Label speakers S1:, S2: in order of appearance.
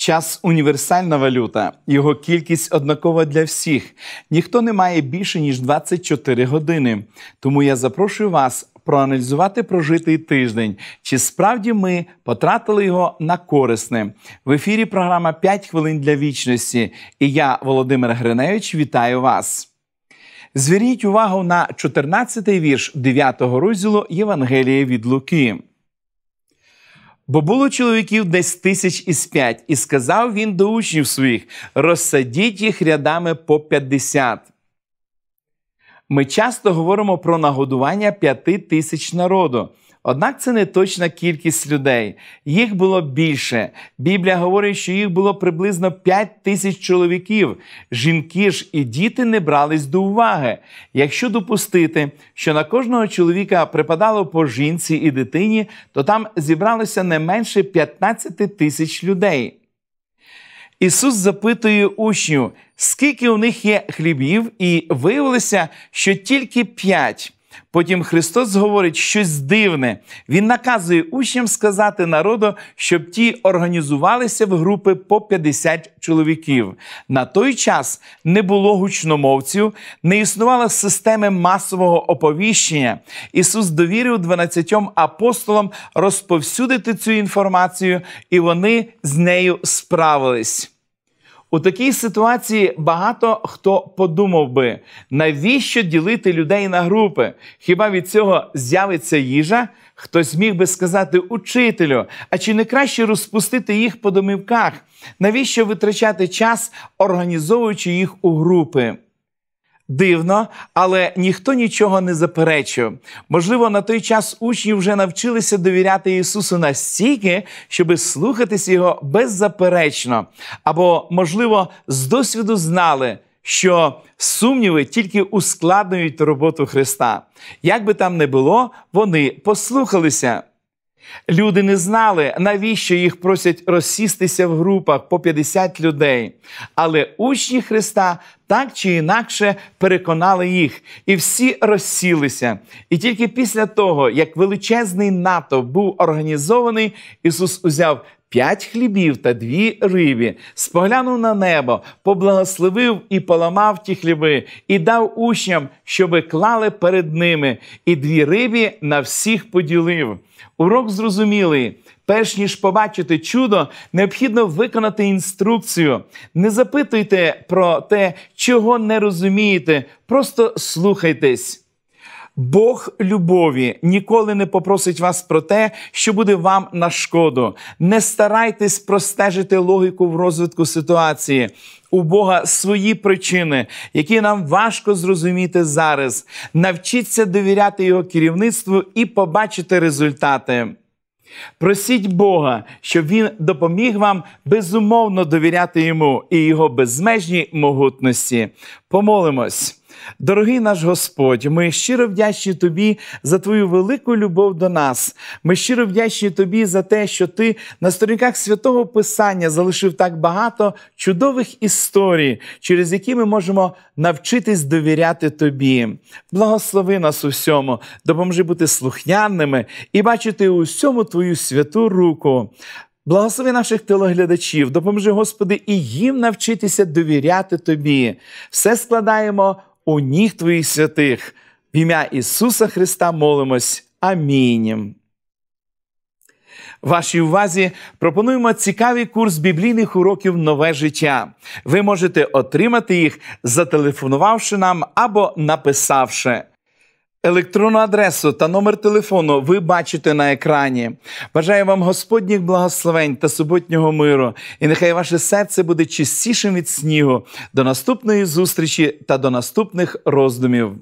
S1: Час універсальна валюта, його кількість однакова для всіх. Ніхто не має більше ніж 24 години. Тому я запрошую вас проаналізувати прожитий тиждень. Чи справді ми потратили його на корисне? В ефірі програма «5 хвилин для вічності. І я, Володимир Гриневич, вітаю вас. Зверніть увагу на 14-й вірш 9-го розділу Євангелія від Луки. Бо було чоловіків десь тисяч із п'ять, і сказав він до учнів своїх: розсадіть їх рядами по п'ятдесят. Ми часто говоримо про нагодування п'яти тисяч народу. Однак це не точна кількість людей. Їх було більше. Біблія говорить, що їх було приблизно 5 тисяч чоловіків. Жінки ж і діти не брались до уваги. Якщо допустити, що на кожного чоловіка припадало по жінці і дитині, то там зібралося не менше 15 тисяч людей. Ісус запитує учнів, скільки у них є хлібів, і виявилося, що тільки п'ять. Потім Христос говорить щось дивне. Він наказує учням сказати народу, щоб ті організувалися в групи по 50 чоловіків. На той час не було гучномовців, не існувало системи масового оповіщення. Ісус довірив 12 апостолам розповсюдити цю інформацію, і вони з нею справились. У такій ситуації багато хто подумав би, навіщо ділити людей на групи? Хіба від цього з'явиться їжа? Хтось міг би сказати учителю, а чи не краще розпустити їх по домівках? Навіщо витрачати час, організовуючи їх у групи? Дивно, але ніхто нічого не заперечив. Можливо, на той час учні вже навчилися довіряти Ісусу настільки, щоби слухатись Його беззаперечно. Або, можливо, з досвіду знали, що сумніви тільки ускладнюють роботу Христа. Як би там не було, вони послухалися. Люди не знали, навіщо їх просять розсістися в групах по 50 людей. Але учні Христа так чи інакше переконали їх, і всі розсілися. І тільки після того, як величезний натовп був організований, Ісус узяв п'ять хлібів та дві рибі, споглянув на небо, поблагословив і поламав ті хліби, і дав учням, щоби клали перед ними, і дві рибі на всіх поділив. Урок зрозумілий. Перш ніж побачити чудо, необхідно виконати інструкцію. Не запитуйте про те, чого не розумієте, просто слухайтесь. Бог любові ніколи не попросить вас про те, що буде вам на шкоду. Не старайтесь простежити логіку в розвитку ситуації. У Бога свої причини, які нам важко зрозуміти зараз. Навчіться довіряти Його керівництву і побачити результати. Просіть Бога, щоб Він допоміг вам безумовно довіряти йому і його безмежній могутності. Помолимось. Дорогий наш Господь, ми щиро вдячні Тобі за Твою велику любов до нас. Ми щиро вдячні Тобі за те, що Ти на сторінках святого Писання залишив так багато чудових історій, через які ми можемо навчитись довіряти Тобі. Благослови нас у всьому, допоможи бути слухняними і бачити у всьому Твою святу руку. Благослови наших телеглядачів, допоможи, Господи, і їм навчитися довіряти Тобі. Все складаємо у ніг Твоїх святих. В ім'я Ісуса Христа молимось. Амінь. Вашій увазі пропонуємо цікавий курс біблійних уроків Нове життя. Ви можете отримати їх, зателефонувавши нам або написавши. Електронну адресу та номер телефону ви бачите на екрані. Бажаю вам Господніх благословень та суботнього миру, і нехай ваше серце буде чистішим від снігу. До наступної зустрічі та до наступних роздумів.